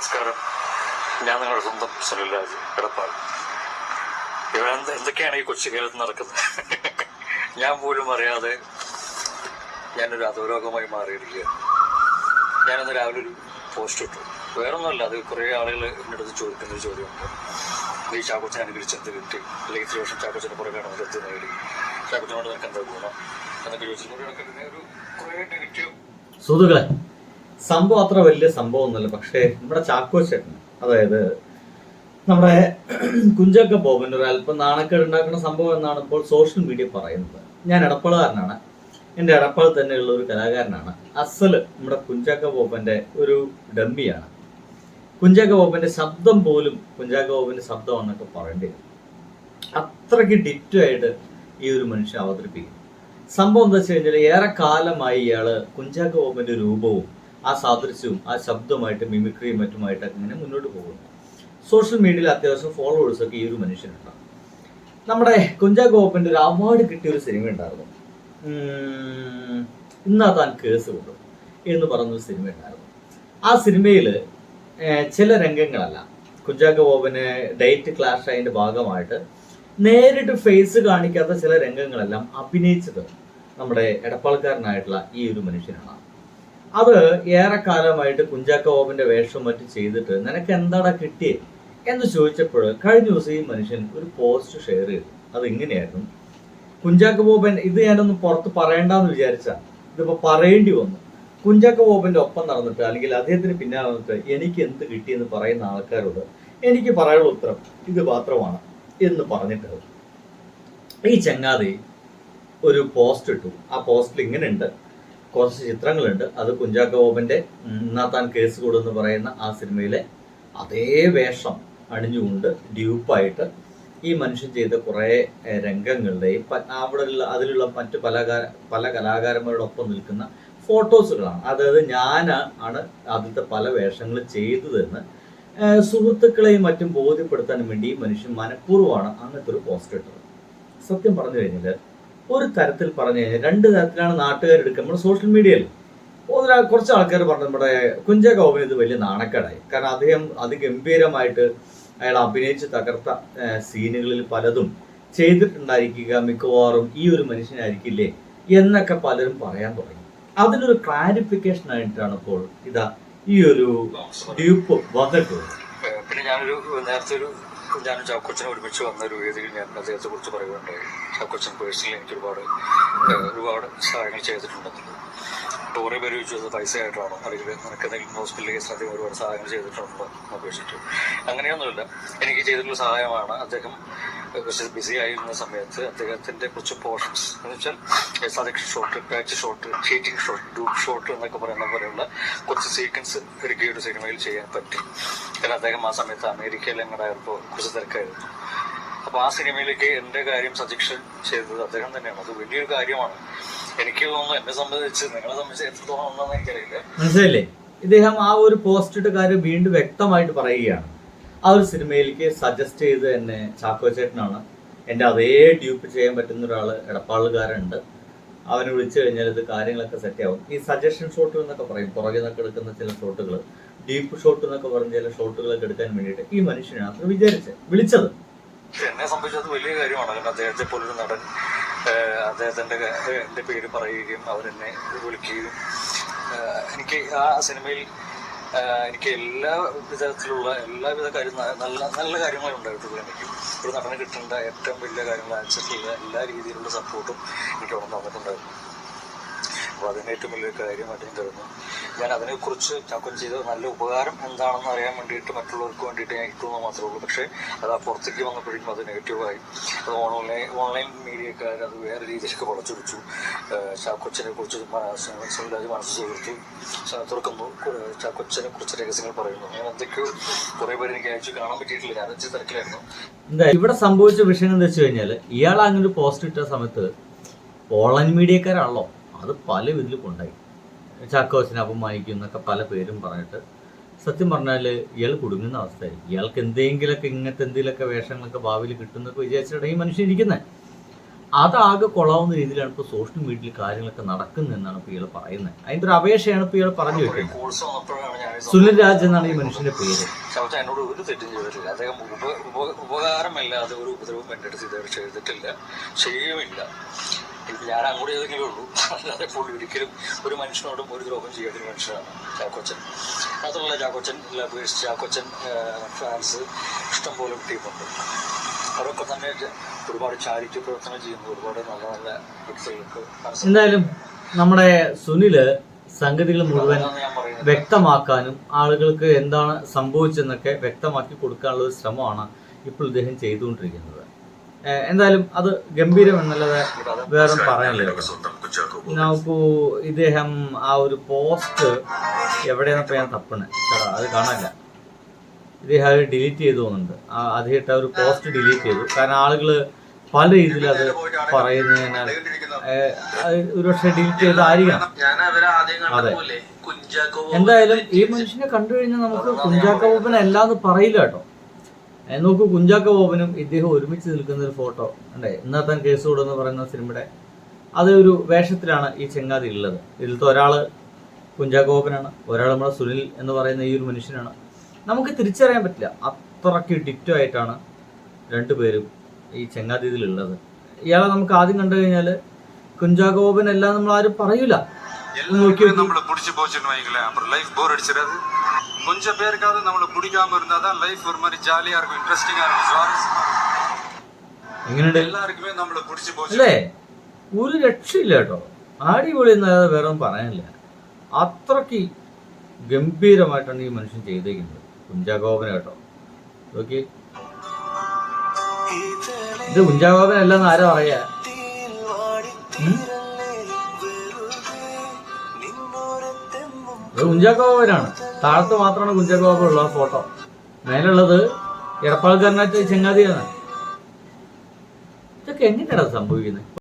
നമസ്കാരം. ഞാൻ നിങ്ങളുടെ സ്വന്തം സുനിൽരാജ് കിടപ്പാൾ ഇവിടെ എന്ത് എന്തൊക്കെയാണ് ഈ കൊച്ചു കേരളത്തിൽ നടക്കുന്നത്? ഞാൻ പോലും അറിയാതെ ഞാനൊരു അധോരോഗമായി മാറിയിരിക്കുക ഞാനിന്ന് രാവിലെ ഒരു പോസ്റ്റ് ഇട്ടു. വേറൊന്നുമല്ല അത് കുറേ ആളുകൾ എന്റെ അടുത്ത് ചോദിക്കുന്ന ഒരു ചോദ്യമുണ്ട്. ഈ ചാക്കോച്ചനെ അനുകരിച്ച് എന്ത് കിട്ടി? അല്ലെങ്കിൽ ഇത്ര വർഷം ചാക്കോച്ചനെ പുറകെ നടന്നിട്ട് എന്ത് നേടി? ചാക്കോച്ചനോട് നിനക്ക് എന്താ ഗുണം? എന്നൊക്കെ ചോദിച്ചു കുറേ നെഗറ്റീവ് സുഹൃത്തുക്കളെ സംഭവം അത്ര വലിയ സംഭവം ഒന്നുമല്ല പക്ഷേ നമ്മുടെ ചാക്കോ ചേട്ടൻ അതായത് നമ്മുടെ കുഞ്ചാക്ക ബോബൻ ഒരു അല്പം നാണക്കേട് ഉണ്ടാക്കുന്ന സംഭവം എന്നാണ് ഇപ്പോൾ സോഷ്യൽ മീഡിയ പറയുന്നത്. ഞാൻ ഇടപ്പാളുകാരനാണ് എന്റെ ഇടപ്പാൾ തന്നെയുള്ള ഒരു കലാകാരനാണ്. അസൽ നമ്മുടെ കുഞ്ചാക്ക ബോബന്റെ ഒരു ഡമ്മിയാണ്. കുഞ്ചാക്ക ബോബന്റെ ശബ്ദം പോലും കുഞ്ചാക്ക ബോബന്റെ ശബ്ദമാണെന്നൊക്കെ പറയേണ്ടി വരും. അത്രയ്ക്ക് ഡിറ്റോ ആയിട്ട് ഈ ഒരു മനുഷ്യൻ അവതരിപ്പിക്കും സംഭവം എന്താ വെച്ച് കഴിഞ്ഞാൽ ഏറെ കാലമായി ഇയാൾ കുഞ്ചാക്ക ബോബന്റെ രൂപവും ആ സാദൃശ്യവും ആ ശബ്ദമായിട്ട് മിമിക്രിയും മറ്റുമായിട്ട് ഇങ്ങനെ മുന്നോട്ട് പോകുന്നു. സോഷ്യൽ മീഡിയയിൽ അത്യാവശ്യം ഫോളോവേഴ്സ് ഒക്കെ ഈ ഒരു മനുഷ്യനുണ്ടാകും നമ്മുടെ കുഞ്ചാ ഗോപന്റെ ഒരു അവാർഡ് കിട്ടിയ ഒരു സിനിമ ഉണ്ടായിരുന്നു. ഇന്നാ താൻ കേസ് കൊണ്ടു എന്ന് പറഞ്ഞൊരു സിനിമ ഉണ്ടായിരുന്നു. ആ സിനിമയിൽ ചില രംഗങ്ങളല്ല. കുഞ്ചാ ഗോപന് ഡേറ്റ് ക്ലാഷ് അതിന്റെ ഭാഗമായിട്ട് നേരിട്ട് ഫേസ് കാണിക്കാത്ത ചില രംഗങ്ങളെല്ലാം അഭിനയിച്ചത് നമ്മുടെ എടപ്പാൾക്കാരനായിട്ടുള്ള ഈ ഒരു മനുഷ്യനാണ്. അത് ഏറെക്കാലമായിട്ട് കുഞ്ചാക്ക ബോബന്റെ വേഷം മറ്റും ചെയ്തിട്ട് നിനക്ക് എന്താടാ കിട്ടിയേ എന്ന് ചോദിച്ചപ്പോൾ കഴിഞ്ഞ ദിവസം ഈ മനുഷ്യൻ ഒരു പോസ്റ്റ് ഷെയർ ചെയ്തു. അത് ഇങ്ങനെയായിരുന്നു കുഞ്ചാക്ക ബോബൻ ഇത് ഞാനൊന്ന് പുറത്ത് പറയണ്ടെന്ന് വിചാരിച്ച. ഇതിപ്പോ പറയേണ്ടി വന്നു. കുഞ്ചാക്ക ബോബന്റെ ഒപ്പം നടന്നിട്ട് അല്ലെങ്കിൽ അദ്ദേഹത്തിന് പിന്നാലെ നടന്നിട്ട് എനിക്ക് എന്ത് കിട്ടിയെന്ന് പറയുന്ന ആൾക്കാരോട് എനിക്ക് പറയാനുള്ള ഉത്തരം ഇത് മാത്രമാണ് എന്ന് പറഞ്ഞിട്ട് ഈ ചങ്ങാതി ഒരു പോസ്റ്റ് ഇട്ടു. ആ പോസ്റ്റിൽ ഇങ്ങനെ ഉണ്ട് കുറച്ച് ചിത്രങ്ങളുണ്ട്. അത് കുഞ്ചാക്ക ബോബന്റെ നാത്താൻ താൻ കേസ് കൊടുന്ന് പറയുന്ന ആ സിനിമയിലെ അതേ വേഷം അണിഞ്ഞുകൊണ്ട് ഡ്യൂപ്പായിട്ട് ഈ മനുഷ്യൻ ചെയ്ത കുറേ രംഗങ്ങളുടെയും അവിടെ അതിലുള്ള മറ്റ് പല പല കലാകാരന്മാരോടൊപ്പം നിൽക്കുന്ന ഫോട്ടോസുകളാണ്. അതായത് ഞാൻ ആണ് ആദ്യത്തെ പല വേഷങ്ങൾ ചെയ്തതെന്ന് സുഹൃത്തുക്കളെയും മറ്റും ബോധ്യപ്പെടുത്താൻ വേണ്ടി ഈ മനുഷ്യൻ മനഃപൂർവമാണ് അങ്ങനത്തെ ഒരു പോസ്റ്റ് ഇട്ടത്. സത്യം പറഞ്ഞു കഴിഞ്ഞാൽ ഒരു തരത്തിൽ പറഞ്ഞു കഴിഞ്ഞാൽ രണ്ട് തരത്തിലാണ് നാട്ടുകാർ എടുക്കുക. നമ്മുടെ സോഷ്യൽ മീഡിയയിൽ ഒന്നിനാ കുറച്ച് ആൾക്കാർ പറഞ്ഞു നമ്മുടെ കുഞ്ച ബോബൻ ഇത് വലിയ നാണക്കേടായി. കാരണം അദ്ദേഹം അതിഗംഭീരമായിട്ട് അയാൾ അഭിനയിച്ച് തകർത്ത സീനുകളിൽ പലതും ചെയ്തിട്ടുണ്ടായിരിക്കുക മിക്കവാറും ഈ ഒരു മനുഷ്യനായിരിക്കില്ലേ എന്നൊക്കെ പലരും പറയാൻ തുടങ്ങി. അതിനൊരു ക്ലാരിഫിക്കേഷൻ ആയിട്ടാണ് ഇപ്പോൾ ഇതാ ഈ ഒരു ഡ്യൂപ്പ് വന്നിട്ടുള്ളത് പിന്നെ ഞാനൊരു നേരത്തെ ഒരു ഞാനും ചാക്കോച്ചനെ ഒരുമിച്ച് വന്ന ഒരു വേദിയിൽ ഞാൻ അദ്ദേഹത്തെ കുറിച്ച് പറയുകയുണ്ടായി ചാക്കോച്ചൻ പേഴ്സണലി എനിക്ക് ഒരുപാട് ഒരുപാട് സഹായങ്ങൾ ചെയ്തിട്ടുണ്ടെന്നുള്ളത് അപ്പോൾ കുറേ പേര് ചോദിച്ചു അത് പൈസ ആയിട്ടാണോ അല്ലെങ്കിൽ നിനക്ക് എന്തെങ്കിലും ഹോസ്പിറ്റൽ കേസിൽ അദ്ദേഹം ഒരുപാട് സഹായങ്ങൾ ചെയ്തിട്ടുണ്ടോ? എന്ന് അപേക്ഷിച്ചു. അങ്ങനെയൊന്നുമില്ല. എനിക്ക് ചെയ്തിട്ടുള്ള സഹായമാണ് അദ്ദേഹം കുറച്ച് ബിസി ആയിരുന്ന സമയത്ത് അദ്ദേഹത്തിന്റെ കുറച്ച് പോർഷൻസ് എന്ന് വെച്ചാൽ suggestion shot patch shot cheating shot dupe shot എന്നൊക്കെ പറയുന്ന പോലെയുള്ള കുറച്ച് സീക്വൻസ് ഈ സിനിമയിൽ ചെയ്യാൻ പറ്റി. കാരണം അദ്ദേഹം ആ സമയത്ത് അമേരിക്കയിൽ എങ്ങടായപ്പോൾ കുറച്ച് തിരക്കായിരുന്നു. അപ്പൊ ആ സിനിമയിലേക്ക് എന്റെ കാര്യം സജക്ഷൻ ചെയ്തത് അദ്ദേഹം തന്നെയാണ്. അത് വലിയൊരു കാര്യമാണ്. എനിക്ക് തോന്നുന്നു എന്നെ സംബന്ധിച്ച് നിങ്ങളെ സംബന്ധിച്ച് എത്രത്തോളം ഉണ്ടെന്ന് എനിക്കറിയില്ല. ഇദ്ദേഹം ആ ഒരു പോസ്റ്റ് ഇട്ട കാര്യം വീണ്ടും വ്യക്തമായിട്ട് പറയുകയാണ്. ആ ഒരു സിനിമയിലേക്ക് സജസ്റ്റ് ചെയ്ത് എന്നെ ചാക്കോ ചേട്ടനാണ് എന്റെ അതേ ഡ്യൂപ്പ് ചെയ്യാൻ പറ്റുന്ന ഒരാൾ ഇടപ്പാളുകാരുണ്ട് അവനെ വിളിച്ചു കഴിഞ്ഞാൽ ഇത് കാര്യങ്ങളൊക്കെ സെറ്റ് ആവും. ഈ സജഷൻ ഷോട്ട് എന്നൊക്കെ പറയും. പുറകെ നിന്നൊക്കെ എടുക്കുന്ന ചില ഷോട്ടുകൾ ഡീപ്പ് ഷോട്ട് എന്നൊക്കെ പറഞ്ഞ ചില ഷോട്ടുകളൊക്കെ എടുക്കാൻ വേണ്ടിയിട്ട് ഈ മനുഷ്യനാണ് അത്ര വിചാരിച്ചത്. വിളിച്ചത്. എന്നെ സംബന്ധിച്ചത് വലിയ കാര്യമാണ്. കാരണം അദ്ദേഹത്തെ പോലൊരു നടൻ അദ്ദേഹത്തിന്റെ എന്റെ പേര് പറയുകയും അവരെന്നെ വിളിക്കുകയും എനിക്ക് ആ സിനിമയിൽ എനിക്ക് എല്ലാ വിധത്തിലുള്ള എല്ലാവിധ കാര്യം നല്ല നല്ല കാര്യങ്ങളും ഉണ്ടായിട്ടുള്ളൂ എനിക്ക് ഒരു നടന് കിട്ടേണ്ട ഏറ്റവും വലിയ കാര്യങ്ങൾ ആക്സസ് ചെയ്യുന്ന എല്ലാ രീതിയിലുള്ള സപ്പോർട്ടും എനിക്ക് അവിടെ തന്നിട്ടുണ്ടായിരുന്നു അപ്പോൾ അതിന് ഏറ്റവും വലിയൊരു കാര്യം അദ്ദേഹം തരുന്നു ഞാൻ അതിനെക്കുറിച്ച് ചാക്കോൻ ചെയ്ത നല്ല ഉപകാരം എന്താണെന്ന് അറിയാൻ വേണ്ടിയിട്ട് മറ്റുള്ളവർക്ക് വേണ്ടിയിട്ട് ഞാൻ ഇട്ടുന്നു മാത്രമേ ഉള്ളൂ. പക്ഷേ അത് ആ പുറത്തേക്ക് വന്നപ്പോഴേക്കും അത് നെഗറ്റീവായി അത് ഓൺലൈൻ ഓൺലൈൻ മീഡിയക്കാർ അത് വേറെ രീതിയിലൊക്കെ വളച്ചൊടിച്ചു. ചാക്കൊച്ചനെ കുറിച്ച് സുനിലാജ് മനസ്സ് ചാ- തുറക്കുന്നു. ചാക്കൊച്ചനെ കുറിച്ച് രഹസ്യങ്ങൾ പറയുന്നു. ഞാൻ എന്തൊക്കെയോ കുറേ പേര് എനിക്ക് അയച്ചു. കാണാൻ പറ്റിയിട്ടില്ല. ഞാൻ അയച്ചു തിരക്കിലായിരുന്നു. ഇവിടെ സംഭവിച്ച വിഷയം എന്താ വെച്ച് കഴിഞ്ഞാൽ ഇയാൾ അങ്ങനെ ഒരു പോസ്റ്റ് ഇട്ട സമയത്ത് ഓൺലൈൻ മീഡിയക്കാരാണല്ലോ. അത് പല ഇതിൽ കൊണ്ടായി ചാക്കോസിനെ അപമാനിക്കും എന്നൊക്കെ പല പേരും പറഞ്ഞിട്ട് സത്യം പറഞ്ഞാൽ ഇയാൾ കുടുങ്ങുന്ന അവസ്ഥയായി ഇയാൾക്ക് എന്തെങ്കിലുമൊക്കെ ഇങ്ങനത്തെ എന്തെങ്കിലുമൊക്കെ വേഷങ്ങളൊക്കെ ഭാവിയിൽ കിട്ടുന്നൊക്കെ വിചാരിച്ചിട്ടാണ് ഈ മനുഷ്യൻ ഇരിക്കുന്നത് അതാകെ കൊള്ളാവുന്ന രീതിയിലാണ് ഇപ്പോൾ സോഷ്യൽ മീഡിയയിൽ കാര്യങ്ങളൊക്കെ നടക്കുന്നതെന്നാണ് ഇപ്പോൾ ഇയാൾ പറയുന്നത് അതിന്റെ ഒരു അപേക്ഷയാണ് ഇപ്പോൾ ഇയാൾ പറഞ്ഞു വെക്കുന്നത്. സുനിൽ രാജ് എന്നാണ് ഈ മനുഷ്യന്റെ പേര്. എന്നോട് ഒരു തെറ്റും ചെയ്തിട്ടില്ല. അദ്ദേഹം ഉപ ഉപ- ഉപകാരമല്ലാതെ ഒരു ഉപദ്രവം എന്റെ അടുത്ത് ചെയ്തിട്ടില്ല. ചെയ്യുമില്ല ഞാൻ അങ്ങോട്ട് ചെയ്തെങ്കിലേ ഉള്ളൂ. അല്ലാതെ പുള്ളി ഒരിക്കലും ഒരു മനുഷ്യനോടും ഒരു ദ്രോഹം ചെയ്യാത്ത ഒരു മനുഷ്യനാണ് ചാക്കോച്ചൻ. മാത്രമല്ല ചാക്കോച്ചൻ ലബേഴ്സ് ചാക്കോച്ചൻ ഫാൻസ് ഇഷ്ടംപോലെ ടീമുണ്ട്. അവരൊക്കെ തന്നെ ഒരുപാട് ചാരിറ്റി പ്രവർത്തനം ചെയ്യുന്നു. ഒരുപാട് നല്ല നല്ല വ്യക്തികൾക്ക് എന്തായാലും നമ്മുടെ സുനിൽ സംഗതികൾ മുഴുവൻ വ്യക്തമാക്കാനും ആളുകൾക്ക് എന്താണ് സംഭവിച്ചെന്നൊക്കെ വ്യക്തമാക്കി കൊടുക്കാനുള്ള ഒരു ശ്രമമാണ് ഇപ്പോൾ ഇദ്ദേഹം ചെയ്തുകൊണ്ടിരിക്കുന്നത്. എന്തായാലും അത് ഗംഭീരം എന്നല്ലാതെ വേറെ പറയാനില്ല. നമുക്ക് ഇദ്ദേഹം ആ ഒരു പോസ്റ്റ് എവിടെയാണെന്നപ്പോ ഞാൻ തപ്പണേ? അത് കാണാനില്ല. ഇദ്ദേഹം അത് ഡിലീറ്റ് ചെയ്തു ആ അദ്ദേഹത്തെ ആ ഒരു പോസ്റ്റ് ഡിലീറ്റ് ചെയ്തു. കാരണം ആളുകൾ പല രീതിയിൽ അത് പറയുന്നതിനാൽ ഒരുപക്ഷെ ഡിലീറ്റ് ചെയ്തായിരിക്കണം അതെ. എന്തായാലും ഈ മനുഷ്യനെ കണ്ടു കഴിഞ്ഞാൽ നമുക്ക് കുഞ്ചാക്ക ബോബൻ അല്ലാന്ന് പറയില്ല കേട്ടോ. നോക്കൂ കുഞ്ചാക്ക ബോബനും ഇദ്ദേഹം ഒരുമിച്ച് നിൽക്കുന്ന ഒരു ഫോട്ടോ അല്ലേ ഇന്നത്തെ കേസ് കൂടുമെന്ന് പറയുന്ന സിനിമയുടെ അത് ഒരു വേഷത്തിലാണ് ഈ ചെങ്ങാതി ഉള്ളത്. ഇതിലത്തെ ഒരാൾ കുഞ്ചാക്ക ബോബനാണ് ഒരാൾ നമ്മുടെ സുനിൽ എന്ന് പറയുന്ന ഈ ഒരു മനുഷ്യനാണ്. നമുക്ക് തിരിച്ചറിയാൻ പറ്റില്ല. അത്രയ്ക്ക് ഡിറ്റോ ആയിട്ടാണ് രണ്ടുപേരും ഈ ചെങ്ങാതി ഇതിലുള്ളത്. ഇയാളെ നമുക്ക് ആദ്യം കണ്ടു കഴിഞ്ഞാൽ കുഞ്ചാക്ക ബോബൻ എല്ലാം നമ്മൾ ആരും പറയൂല നോക്കി നമ്മൾ പിടിച്ചു പോച്ചിട്ടുണ്ടെങ്കിൽ ലൈഫ് ബോർ கொஞ்சம் பேருக்காவது நம்மள பிடிக்காம இருந்தாதான் லைஃப் ஒரு மாதிரி ஜாலியா இருக்கும் இன்ட்ரெஸ்டிங்கா இருக்கும் சுவாரஸ்யமா இருக்கும் എങ്ങനെയുണ്ട് எல்லாருக்குமே நம்மள பிடிச்சி போச்சு അല്ലേ ഒരു രക്ഷയില്ല കേട്ടോ അടിപൊളി എന്നല്ലാതെ വേറെ ഒന്നും പറയാനില്ല അത്രയ്ക്ക് ഗംഭീരമായിട്ടാണ് ഈ മനുഷ്യൻ ചെയ്തേക്കുന്നത് കുഞ്ചാഗോപന കേട്ടോ ഓക്കെ ഇത് കുഞ്ചാഗോപന അല്ലെന്ന് ആരാ പറയാ ഉം? ഇത് കുഞ്ചാഗോപനാണ് താഴത്ത് മാത്രമാണ് കുഞ്ചാഗോപൻ ഉള്ള ഫോട്ടോ. മേലുള്ളത് എടപ്പാൾക്കാരനായിട്ട് ചെങ്ങാതിയാണ്. ഇതൊക്കെ എങ്ങനെയാണ് സംഭവിക്കുന്നത്?